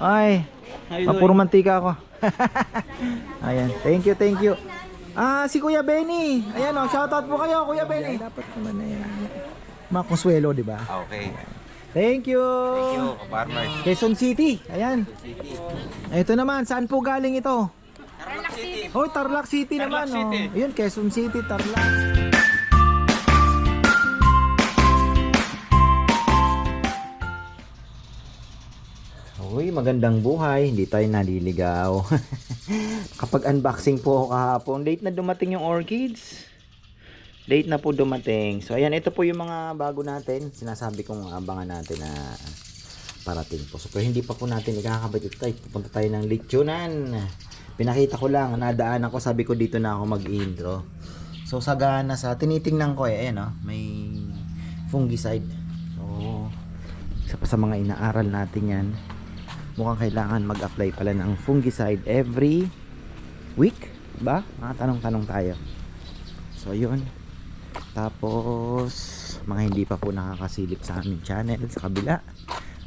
Ay, How you ah, doing? puro mantika ako. Ayan, thank you, thank you. Ah, si Kuya Benny. Ayan oh, shoutout po kayo, Kuya Benny. Dapat naman na yan. Mga konsuelo, di ba? Okay. Thank you. Thank you, farmers. Quezon City. Ayan. Ito naman, saan po galing ito? Tarlac City. Oh, Tarlac City naman. City. Oh. Ayun, Quezon City, Tarlac. Uy, magandang buhay. Hindi tayo naliligaw. Kapag unboxing po ako kahapon, late na dumating yung orchids. Late na po dumating. So, ayan, ito po yung mga bago natin. Sinasabi kong abangan natin na parating po. So, pero hindi pa po natin ikakabit ito. Pupunta tayo ng lechonan. Pinakita ko lang, nadaan ako, sabi ko dito na ako mag-intro. So, sagana sa, tinitingnan ko eh, ayan oh, may fungicide. So, isa pa sa mga inaaral natin yan. Mukhang kailangan mag-apply pala ng fungicide every week, ba? Mga tanong-tanong tayo. So, yun. Tapos, mga hindi pa po nakakasilip sa aming channel sa kabila.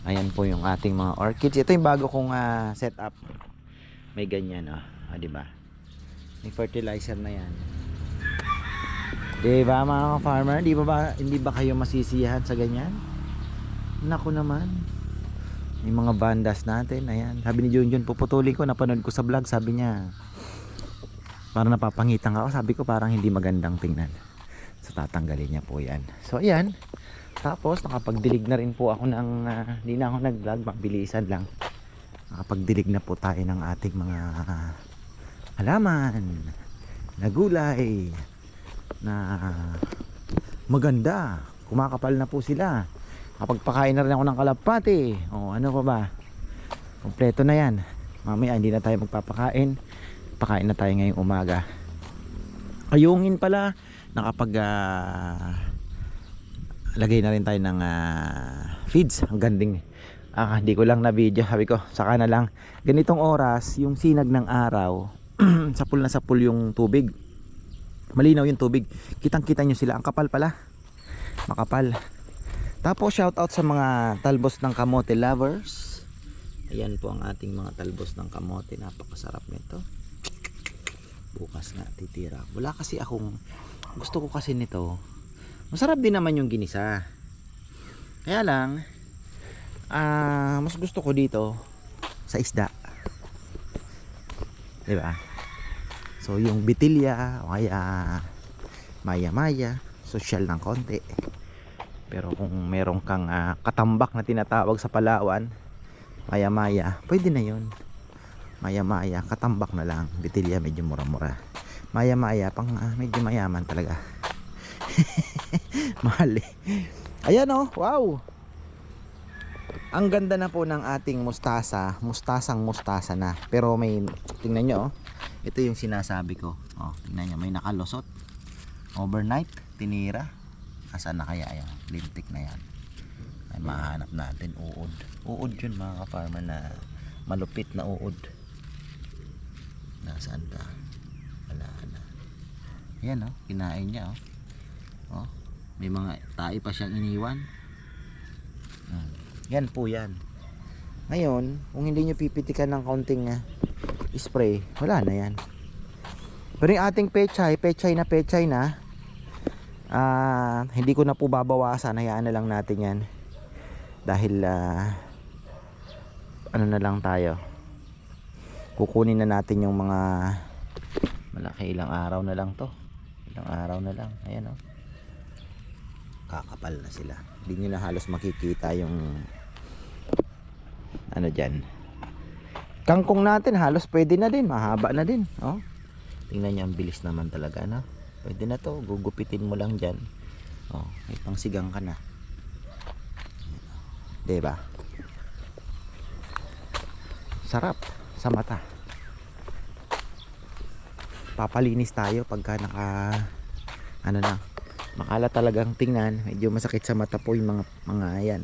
Ayan po yung ating mga orchids. Ito yung bago kong ah, setup. May ganyan, oh. Ah, di ba? May fertilizer na yan. Di ba mga farmer? Di ba, ba hindi ba kayo masisiyahan sa ganyan? Naku naman. May mga bandas natin. Ayan. Sabi ni Junjun, puputulin ko. Napanood ko sa vlog. Sabi niya, parang napapangitan ako. Sabi ko, parang hindi magandang tingnan. So, tatanggalin niya po yan. So, ayan. Tapos, nakapagdilig na rin po ako ng, ah, hindi na ako nag-vlog. Mabilisan lang. Nakapagdilig na po tayo ng ating mga halaman na gulay na maganda. Kumakapal na po sila. Kapagpakain na rin ako ng kalapati. O ano pa ba? Kompleto na yan. Mamaya hindi na tayo magpapakain. Pakain na tayo ngayong umaga. Ayungin pala. Nakapag ah, lagay na rin tayo ng ah, feeds. Ang ganding. Ah, hindi ko lang na video. Sabi ko, saka na lang. Ganitong oras, yung sinag ng araw, sapul na sapul yung tubig. Malinaw yung tubig. Kitang-kita nyo sila. Ang kapal pala. Makapal. Tapos shoutout sa mga talbos ng kamote lovers. Ayan po ang ating mga talbos ng kamote. Napakasarap nito. Bukas nga titira. Wala kasi akong gusto ko kasi nito. Masarap din naman yung ginisa. Kaya lang ah mas gusto ko dito sa isda. 'Di ba? So yung bitilya o kaya maya-maya, social ng konti. Pero kung meron kang ah, katambak na tinatawag sa Palawan, maya-maya, pwede na 'yon. Maya-maya, katambak na lang. Bitilya medyo mura-mura. Maya-maya pang ah, medyo mayaman talaga. Mahal eh. Ayan oh, wow. Ang ganda na po ng ating mustasa, mustasang mustasa na. Pero may tingnan nyo oh. Ito yung sinasabi ko. Oh, tingnan nyo, may nakalusot. Overnight, tinira. Asan na kaya yan? Lintik na yan. Ay mahanap natin uod. Uod yun mga ka-farmer na malupit na uod. Nasaan ka? Wala na. Ayan oh, kinain niya oh. Oh, may mga tae pa siyang iniwan. Hmm. Yan po yan. Ngayon, kung hindi nyo pipitikan ng kaunting ah, spray, wala na yan. Pero yung ating pechay, pechay na pechay na, ah, hindi ko na po babawasan, hayaan na lang natin yan. Dahil, ah, ano na lang tayo, kukunin na natin yung mga, malaki ilang araw na lang to. Ilang araw na lang, ayan oh. Kakapal na sila. Hindi nyo na halos makikita yung ano dyan kangkong natin halos pwede na din mahaba na din oh. tingnan nyo ang bilis naman talaga no? Pwede na to gugupitin mo lang dyan. Oh, may pangsigang ka na. Diba? Sarap sa mata. Papalinis tayo pagka naka ano na makala talagang tingnan. Medyo masakit sa mata po yung mga mga yan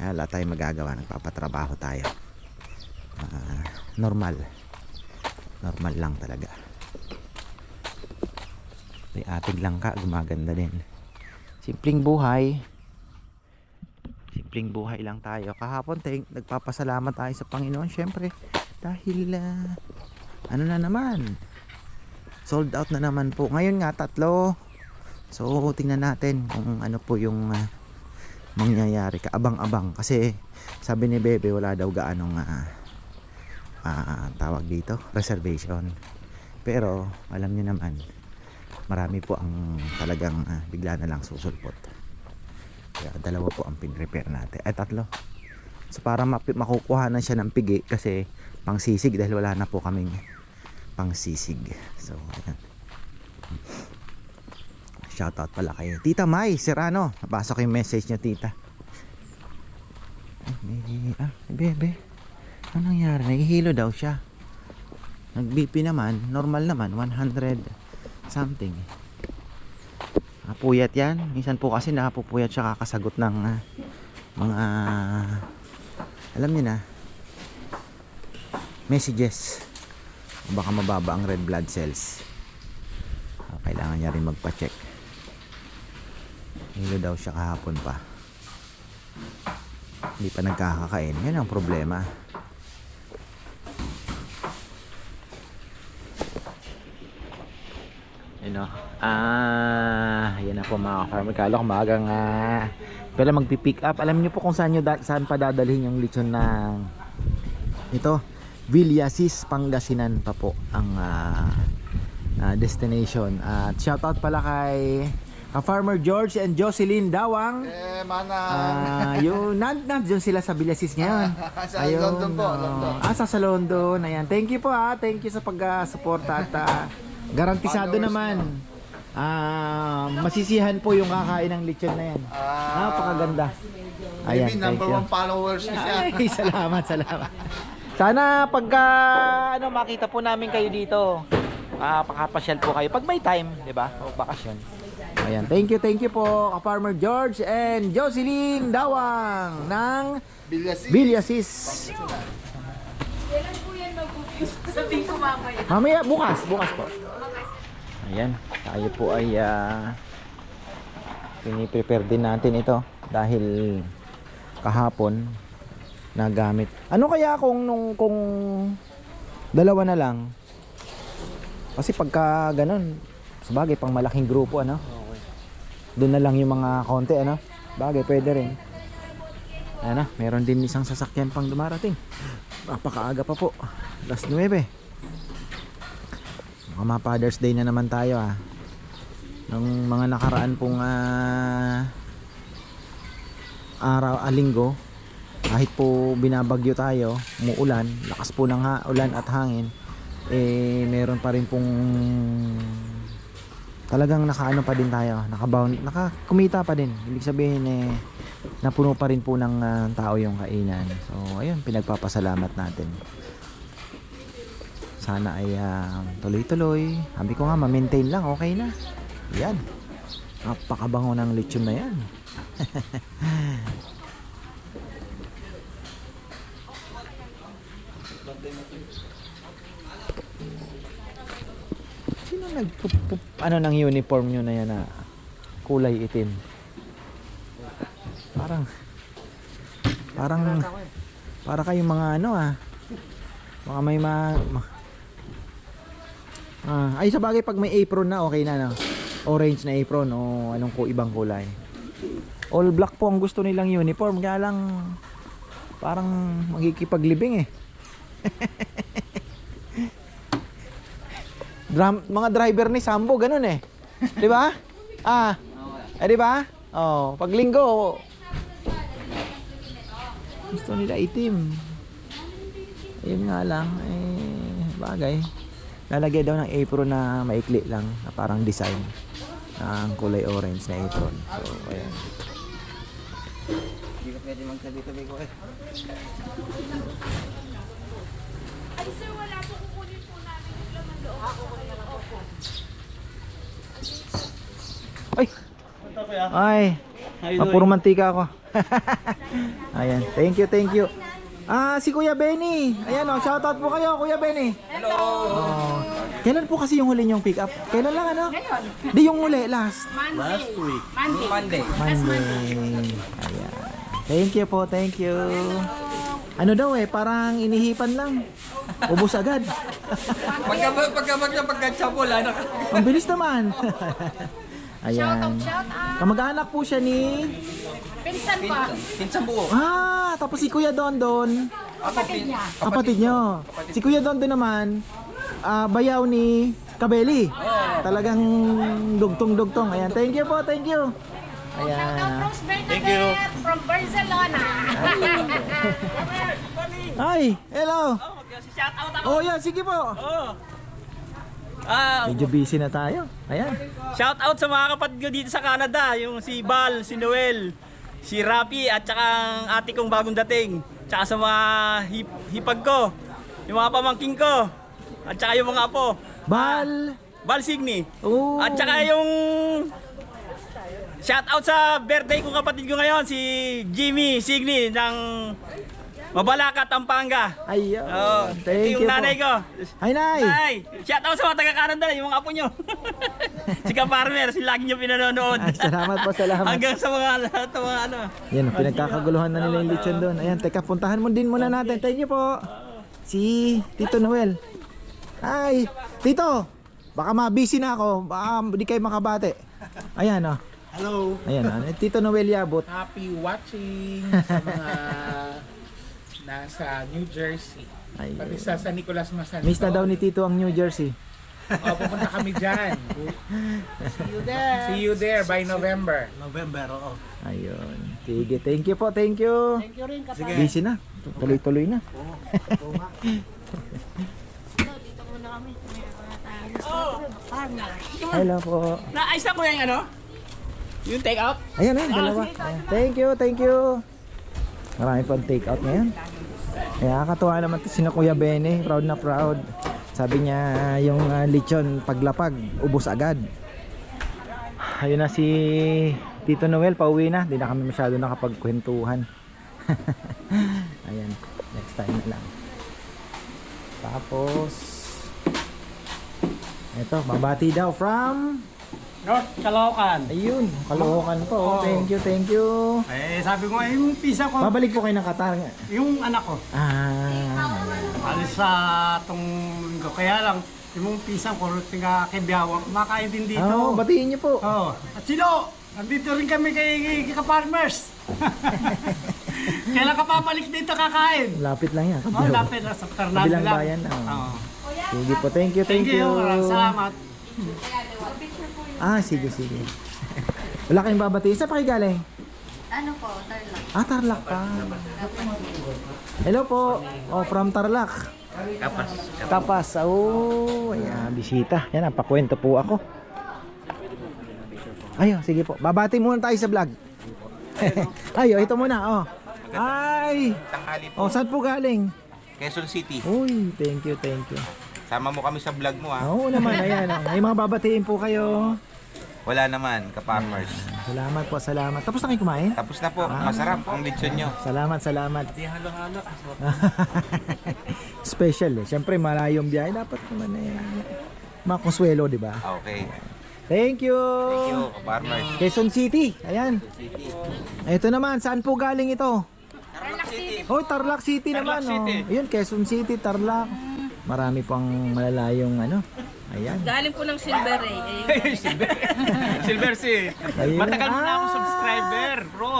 kaya wala tayong magagawa. Nagpapatrabaho tayo. Ah, normal. Normal lang talaga may ating langka gumaganda din simpleng buhay simpleng buhay lang tayo. Kahapon, thank, nagpapasalamat tayo sa Panginoon, syempre. Dahil, ah, ano na naman, sold out na naman po. Ngayon nga, tatlo. So, tingnan natin kung ano po yung ah, mangyayari. Kaabang-abang. Kasi, sabi ni Bebe, wala daw gaanong ah, ah, tawag dito, reservation. Pero, alam niyo naman, marami po ang talagang ah, bigla na lang susulpot. Kaya dalawa po ang pin-repair natin. Ay, tatlo. So, para makukuha na siya ng pigi kasi pang sisig dahil wala na po kaming pang sisig. So, ayan. Shoutout pala kay Tita Mai Serrano. Nabasa ko yung message niya, Tita. Ay, ah, bebe. Ano nangyari? Nahihilo daw siya. Nag-BP naman, normal naman, 100 something. Napuyat yan. Minsan po kasi napupuyat siya kakasagot ng ah, mga alam niyo na messages. Baka mababa ang red blood cells. Ah, kailangan niya rin magpa-check. Hilo daw siya kahapon pa. Hindi pa nagkakakain. Yan ang problema. Ano? Ah, yan na po mga farmer. Kala ko maagang ah, pero magpi-pick up. Alam niyo po kung saan, nyo saan pa dadalhin yung lechon ng ito. Villasis, Pangasinan pa po ang ah, ah, destination. At shoutout pala kay ka Farmer George and Jocelyn Dawang. Eh, mana. Ah, yung nan nandiyan sila sa Villasis ngayon. Sa London po. London. Ah, sa, sa London. Ayan. Thank you po ah. Thank you sa pag-suporta at ah, garantisado Followers naman. Ah, masisihan po yung kakain ng lechon na yan. Ah, Napakaganda. Maybe Ayan, thank number you. one followers niya siya. Ay, salamat, salamat. Sana pagka ano makita po namin kayo dito. Ah, pakapasyal po kayo pag may time, 'di ba? O bakasyon. Ayan, thank you, thank you po ka Farmer George and Jocelyn Dawang ng Bilyasi. Villasis. Kailan po yan mag-fuse? Sabihin ko mamaya. Mamaya bukas, bukas po. Ayan, tayo po ay ah, piniprepare din natin ito dahil kahapon nagamit. Ano kaya kung nung kung dalawa na lang? Kasi pagka ganun, sabagay pang malaking grupo ano. Doon na lang yung mga konti ano. Bagay pwede rin. Ayan na, meron din isang sasakyan pang dumarating. Napakaaga pa po. Last 9. Mga Father's Day na naman tayo ah. Nung mga nakaraan pong ah, araw, ah, linggo, kahit po binabagyo tayo, umuulan, lakas po ng ha- ulan at hangin, eh meron pa rin pong talagang nakaano pa din tayo, nakabound, nakakumita pa din. Ibig sabihin eh napuno pa rin po ng ah, tao yung kainan. So ayun, pinagpapasalamat natin sana ay ah, tuloy-tuloy. Sabi ko nga, ma-maintain lang, okay na. Yan. Napakabango ng lechon na yan. Sino nag ano ng uniform nyo na yan na kulay itim? Parang parang para kayong mga ano ah Baka may ma... ma- ah, ay sa bagay pag may apron na okay na no. Orange na apron o anong ko ibang kulay. All black po ang gusto nilang uniform kaya lang parang magkikipaglibing eh. Drum, mga driver ni Sambo ganun eh. 'Di ba? Ah. Eh 'di ba? Oh, pag linggo gusto nila itim. Ayun nga lang, eh, bagay. Lalagay daw ng apron na maikli lang, na parang design. Na ang kulay orange na apron. So, ayan. Hindi ka pwede magtabi-tabi ko eh. Ay sir, wala po kukunin po namin yung laman loob. Ako ko na lang. Opo. Ay! Ay! Mapuro mantika ako. ayan. Thank you, thank you. Ah, si Kuya Benny. Ayan oh, shoutout po kayo, Kuya Benny. Hello. Oh. Kailan po kasi yung huli niyong pick up? Kailan lang ano? Di yung huli, last. Monday. Last week. Monday. Monday. Monday. Ayan. Thank you po, thank you. Ano daw eh, parang inihipan lang. Ubus agad. Pagka, pagka, pagka, pagka chapol, ano? Ang bilis naman. Ayan. Shout out. Kamag-anak po siya ni... Pinsan pa. Pinsan buo. Ah, tapos si Kuya Dondon. Ako, pin, Kapatid nyo. Si Kuya Dondon naman, ah, bayaw ni Kabeli. Talagang dugtong-dugtong. Ayan, thank you po, thank you. Shout out Ayan. Rose Bernadette from Barcelona. Ay, hello. Oh, yan, sige po. Ah, Medyo busy na tayo. Ayan. shout out sa mga kapatid ko dito sa Canada, yung si Bal, si Noel, si Rapi at saka ang ate kong bagong dating. Tsaka sa mga hip, hipag ko, yung mga pamangking ko, at saka yung mga apo. Bal. Bal Signi. Oh. At saka yung shout out sa birthday kong kapatid ko ngayon, si Jimmy Signi ng Mabalacat, Pampanga. Ayun. Oh, Thank ito you yung nanay po. ko. Ay, nay. Ay, shout out sa mga taga-Canada, yung mga apo nyo. si Ka-Farmer, si lagi nyo pinanonood. Ay, salamat po, salamat. Hanggang sa mga lahat ng mga ano. Yan, pinagkakaguluhan na nila yung lechon doon. Ayan, teka, puntahan mo din muna natin. Thank you po. Si Tito Noel. Hi, Tito. Baka ma-busy na ako. Baka di kayo makabate. Ayan, oh. Hello. Ayan, oh. Tito Noel Yabot. Happy watching sa mga nasa New Jersey. Pati Ayun. sa San Nicolas Masanito. Miss na daw ni Tito ang New Jersey. O, pupunta kami dyan. See you there. See you there by November. Ayun. Sige, thank you po, thank you. Thank you rin, Busy na. Tuloy-tuloy na. Dito muna kami. Hello po. Naayos na ko yung ano? Yung take out? Ayan, ayan, dalawa. Ayan. Thank you, thank you. Marami pang take out ngayon. Kaya katuwa naman to sina Kuya Bene, proud na proud. Sabi niya yung ah, lechon paglapag, ubos agad. Ayun na si Tito Noel, pauwi na. Di na kami masyado nakapagkwentuhan. Ayan, next time na lang. Tapos, eto, babati daw from North Caloocan. Ayun, Caloocan po. Oh, Thank you, thank you. Eh, sabi ko, eh, yung pisa ko, Babalik po kayo ng Qatar. yung anak ko, Ah, alis sa tong linggo. Kaya lang, yung pisa ko, tinga kibiyawa, kumakain din dito. oh, batiin niyo po. Oh. At sino? Nandito rin kami kay, kay, kay farmers. Kailan ka papalik dito kakain? Lapit lang yan. Oh, lapit na sa Fernando Kabilang lang. bayan na, oh. Oo. Sige po, thank you, thank, Thank you. Maraming salamat. Ah, sige, sige. Wala kayong babatiin. Saan pa kayo galing? Ano po, Tarlac. Ah, Tarlac pa. Hello po. Oh, from Tarlac. Kapas. Kapas. Oh, ayan, bisita. Yan, pakwento po ako. Ayun, sige po. Babati muna tayo sa vlog. Ayo, ito muna, oh. Ay! Tanghali po. Oh, saan po galing? Quezon City. Uy, thank you, thank you. Sama mo kami sa vlog mo ha. Oo naman, ayan. oh. May mga babatiin po kayo. Wala naman, ka-farmers. Salamat po, salamat. Tapos na kayo kumain? Tapos na po, masarap ang lechon nyo. Salamat, salamat. Special eh. Siyempre, malayong biyahe. Dapat naman eh. Makonsuelo, di ba? Okay. Thank you. Thank you, ka-farmers. Quezon City. Ayan. Ito naman, saan po galing ito? Tarlac City. Oh, Tarlac City naman. City. Oh. Ayun, Quezon City, Tarlac. Marami pang malalayong ano. Ayan. Galing po ng Silver Ray. Ayun. Silver Sea. Ayun. Matagal mo na ako Ah! subscriber, bro.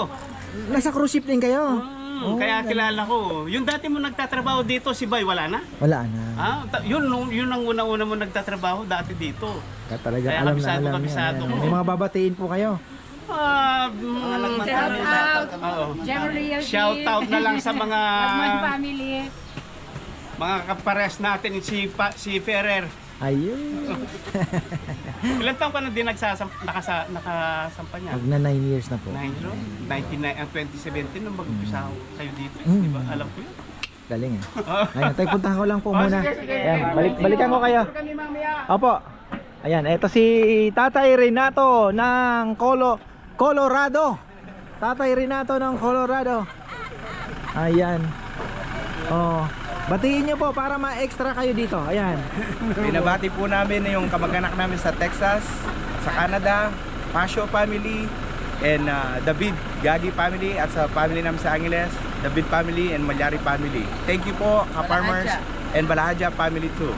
Nasa cruise ship din kayo? Hmm, kaya kilala ko. Yung dati mo nagtatrabaho dito, si Bay, wala na? Wala na. Ah, ta- yun, nung- yun ang una-una mo nagtatrabaho dati dito. Kaya talaga Kaya alam na kabisado, alam niya. kabisado Ayan. ko. May mga babatiin po kayo. Ah, mm, Shout out. Oo. General Shout out na lang sa mga family. Mga kapares natin si pa, si Ferrer. Ayun. Ilan taon ka na din nagsasam, nakasa, nakasampa niya? Mag na 9 years na po. 9 no? 99 ang 2017 nung mag-umpisa ako kayo dito, Mm. di ba? Alam ko yun. Galing eh. Ayun, tayo puntahan ko lang po muna. Ayan, balik, balikan ko kayo. Opo. Ayan, eto si Tatay Renato ng Colo, Colorado. Tatay Renato ng Colorado. Ayan. Oh, batiin niyo po para ma-extra kayo dito. Ayan. Binabati po namin yung kamag-anak namin sa Texas, sa Canada, Pasio family, and uh, David Gagi family at sa family namin sa Angeles, David family and Malyari family. Thank you po, Ka-Farmers and Balahadja family too.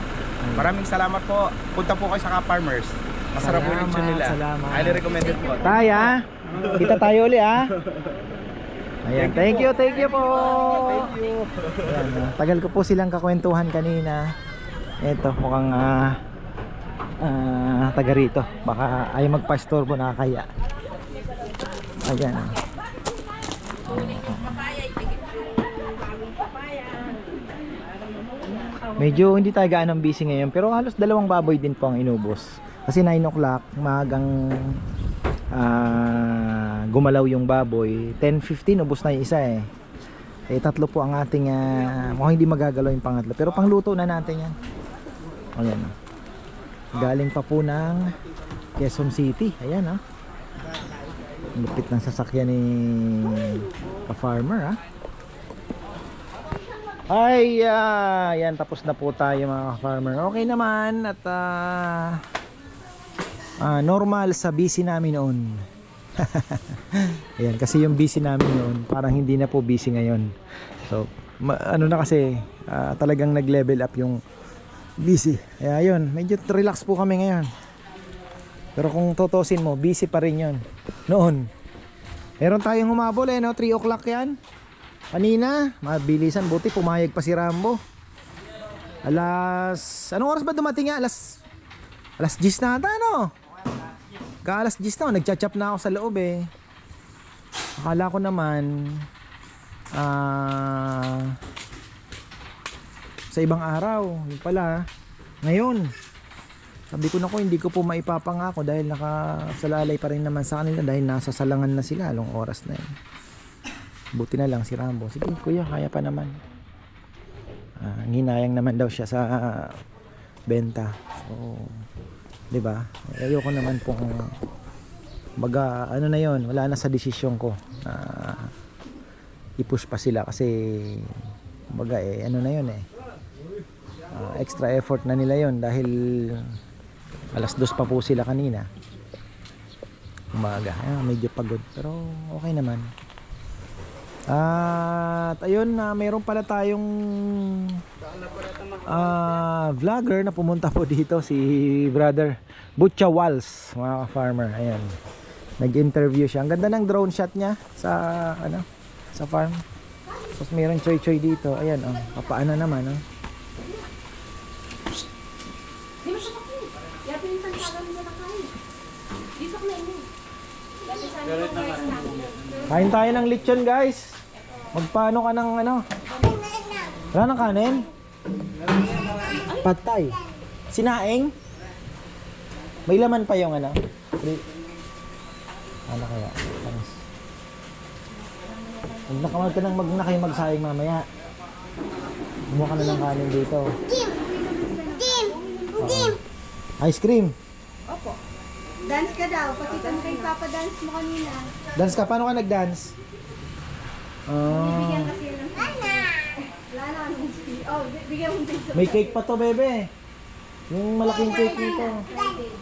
Maraming salamat po. Punta po kayo sa Ka-Farmers. Masarap po yung nila. salamat. Highly recommended po. Tay ah. Kita tayo uli ah. Ayan, thank you, thank you po. Thank you. Ayan, ah, tagal ko po silang kakwentuhan kanina. Ito, mukhang ah ah, taga rito. Baka ayaw magpa-store po nakakaya. Ayan. Medyo hindi tayo gaano busy ngayon pero halos dalawang baboy din po ang inubos. Kasi 9 o'clock, magang ah, gumalaw yung baboy. 10.15 ubos na yung isa eh. Eh tatlo po ang ating ah, mukhang hindi magagalaw yung pangatlo. Pero pangluto na natin yan. Ayan. oh. Galing pa po ng Quezon City. Ayan ah. Lupit ng sasakyan ni ka-farmer ah. Ay, ah, yan tapos na po tayo mga farmer. Okay naman at ah, ah, normal sa busy namin noon. Ayan, kasi yung busy namin noon, parang hindi na po busy ngayon. So, ma- ano na kasi, ah, talagang nag-level up yung busy. Kaya yun, medyo relax po kami ngayon. Pero kung totosin mo, busy pa rin yun. Noon. Meron tayong humabol eh, no? 3 o'clock yan. Kanina, mabilisan. Buti pumayag pa si Rambo. Alas... Anong oras ba dumating nga? Alas... Alas 10 na ata, no? Ka alas 10 na. Nagchat-chap na ako sa loob eh. Akala ko naman... Ah... sa ibang araw. Yung pala. Ngayon. Sabi ko na ko, hindi ko po maipapangako dahil nakasalalay pa rin naman sa kanila dahil nasa salangan na sila. Along oras na yun. Buti na lang si Rambo. Sige kuya, kaya pa naman. Ah, ginayang naman daw siya sa benta. So, 'di ba? Ayoko naman pong baga ano na 'yon, wala na sa desisyon ko na i-push pa sila kasi baga eh ano na 'yon eh. Ah, extra effort na nila 'yon dahil alas dos pa po sila kanina. Umaga. Ah, medyo pagod pero okay naman. At ayun na mayroon pala tayong ah vlogger na pumunta po dito si brother Butcha Walls mga farmer ayan. Nag-interview siya. Ang ganda ng drone shot niya sa ano sa farm. Tapos mayroon choy choy dito. Ayan oh papaano naman oh. Dito na ini. Dati sa kain tayo ng lechon guys. Magpaano ka ng ano? Wala ng kanin? Patay. Sinaing? May laman pa yung ano? Ano kaya? Thanks. Huwag na kamag ka nang mag na kayo magsayang mamaya. Kumuha ka na ng kanin dito. Ice cream Dance ka daw. Pakita mo kay Papa dance mo kanina. Dance ka, paano ka nag-dance? Ah, Bigyan kasi yun ng! Lana, oh, bi- bigyan mo may cake pa to, bebe. Yung malaking cake nito.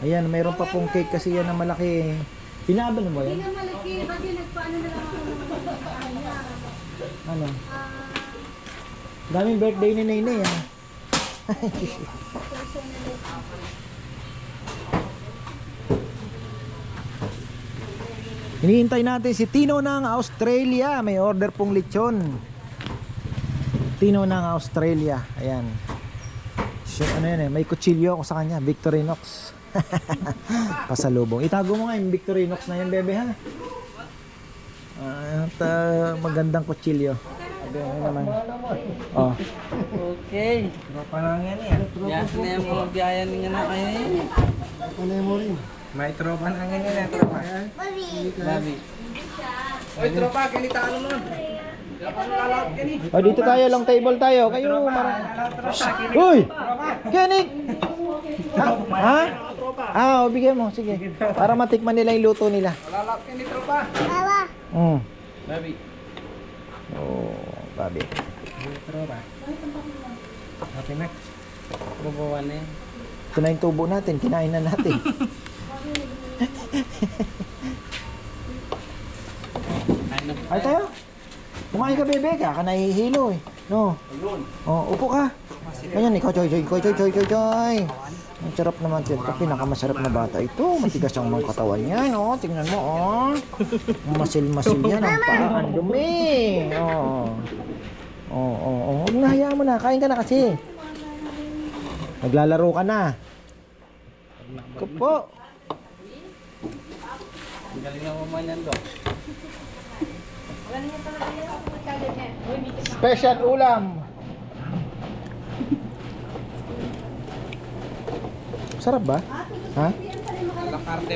Ayan, mayroon pa pong cake kasi yan na malaki. Pinaban mo ba yan? Hindi na malaki kasi nagpaano na lang ako ng kanya. Ano? Daming birthday ni Nene ah. Hinihintay natin si Tino ng Australia. May order pong lechon. Tino ng Australia. Ayan. Sure, ano yan eh. May kutsilyo ako sa kanya. Victorinox. Pasalubong. Itago mo nga yung Victorinox na yan, bebe ha. At ah, magandang kutsilyo. Sabi mo naman. Oh. Okay. Yan na yung mga biyaya niya na kayo eh. May tropa na ganyan eh, tropa. Babi. Oy, tropa, kinita ano nun? Oh, dito tayo, long table tayo. Kayo, marami. Uy! Kenik! Ha? ha? Ah, oh, bigyan mo. Sige. Para matikman nila yung luto nila. Lalap ni tropa. Mm. Babi. Oh, babi. Tropa. Okay na. Bubuwan na yan. Ito na yung tubo natin. Kinain na natin. Ay tayo. Kumain ka bebe ka, ka nahihilo eh. No. Oh, upo ka. Ayan, ikaw, choy, choy, choy, choy, choy, choy, choy. Ang sarap naman ito. Ito, pinakamasarap na bata ito. Matigas ang mga katawan niya, no? Tingnan mo, oh. Masil-masil yan. Ang paa, ang dumi. Oh. Oo, oo, oo. Huwag na, hayaan mo na. Kain ka na kasi. Naglalaro ka na. Kupo. Ang galing na mamanyan do. Special ulam. Sarap ba? Ha?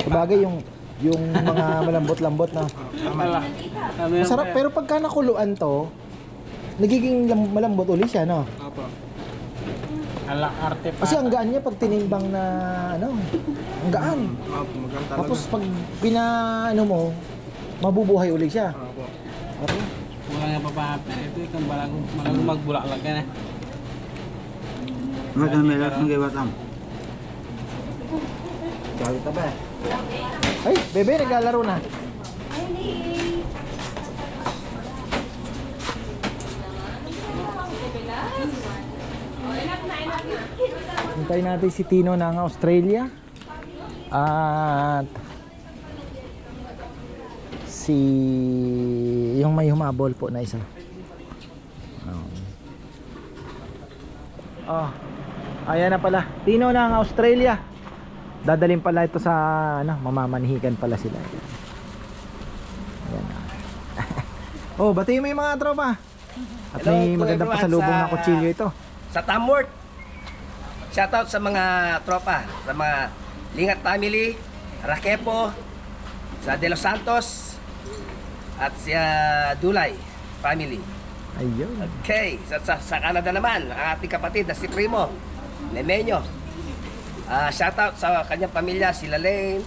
Bagay yung yung mga malambot-lambot na. Masarap pero pagka nakuluan to, nagiging lam- malambot uli siya, no? Opo. Ala arte pa. Kasi ang gaan niya pag tinimbang na ano, ang gaan. Tapos pag pina ano mo, mabubuhay uli siya. Opo. Okay. Wala nga pa pa. Ito ikang balang malang magbulaklak ka na. Ay, bebe, naglalaro na. Hintayin natin si Tino ng Australia. At si yung may humabol po na isa. Oh. Oh. Ayan na pala. Tino ng Australia. Dadalhin pala ito sa ano, mamamanhikan pala sila. Ayan oh, batiin mo yung mga tropa. At Hello may magandang pasalubong sa- na kutsilyo ito. Sa Tamworth. Shoutout sa mga tropa, sa mga Lingat family, Rakepo, sa De Los Santos, at sa Dulay family. Ayun. Okay, sa, sa, sa Canada naman, ang ating kapatid na si Primo, Lemeño. Ah, shoutout sa kanyang pamilya, si Lalaine,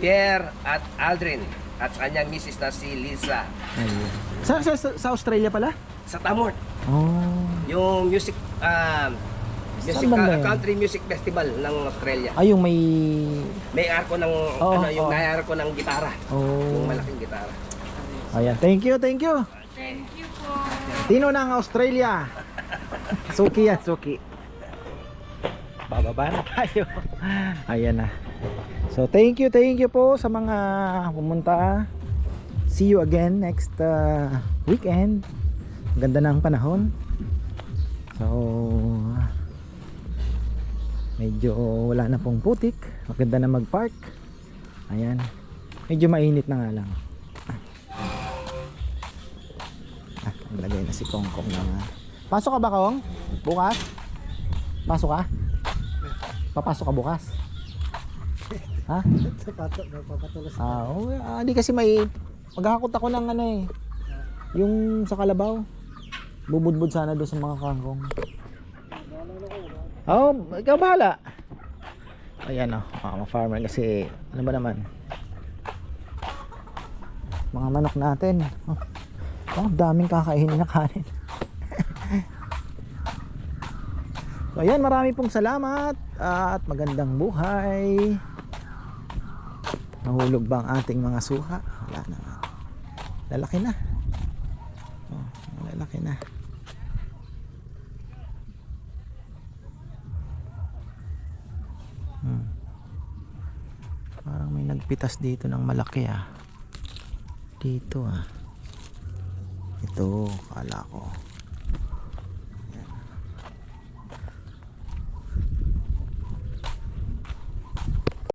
Pierre, at Aldrin. At sa kanyang misis na si Lisa. Ayun. Sa, sa, sa, sa Australia pala? Sa Tamworth, Oh. Yung music, um, music Saan banda ah, yun? country music festival ng Australia. Ay, yung may... May arko ng Oo, ano, yung oo. nayar ko ng gitara. Oh. Yung malaking gitara. Ayan. Thank you, thank you. Thank you po. Tino ng Australia. Suki yan, suki. Bababa na tayo. Ayan na. So, thank you, thank you po sa mga pumunta. See you again next uh, weekend. Ang Ganda ng panahon. So, medyo wala na pong putik. Maganda na mag-park. Ayan. Medyo mainit na nga lang. Ah, naglagay na si Kongkong na nga. Pasok ka ba, Kong? Bukas? Pasok ka? Papasok ka bukas? Ha? Ah, oo. Ah, di kasi may... Maghahakot ako ng ano eh. Yung sa kalabaw. Bubudbud sana doon sa mga kangkong. Oh, ikaw bahala. Ayan oh, mga farmer kasi ano ba naman? Mga manok natin. Oh, oh daming kakainin na kanin. so ayan, marami pong salamat at magandang buhay. Nahulog ba ang ating mga suha? Wala naman. Lalaki na. Nagpitas dito ng malaki ah. Dito ah. Ito, kala ko.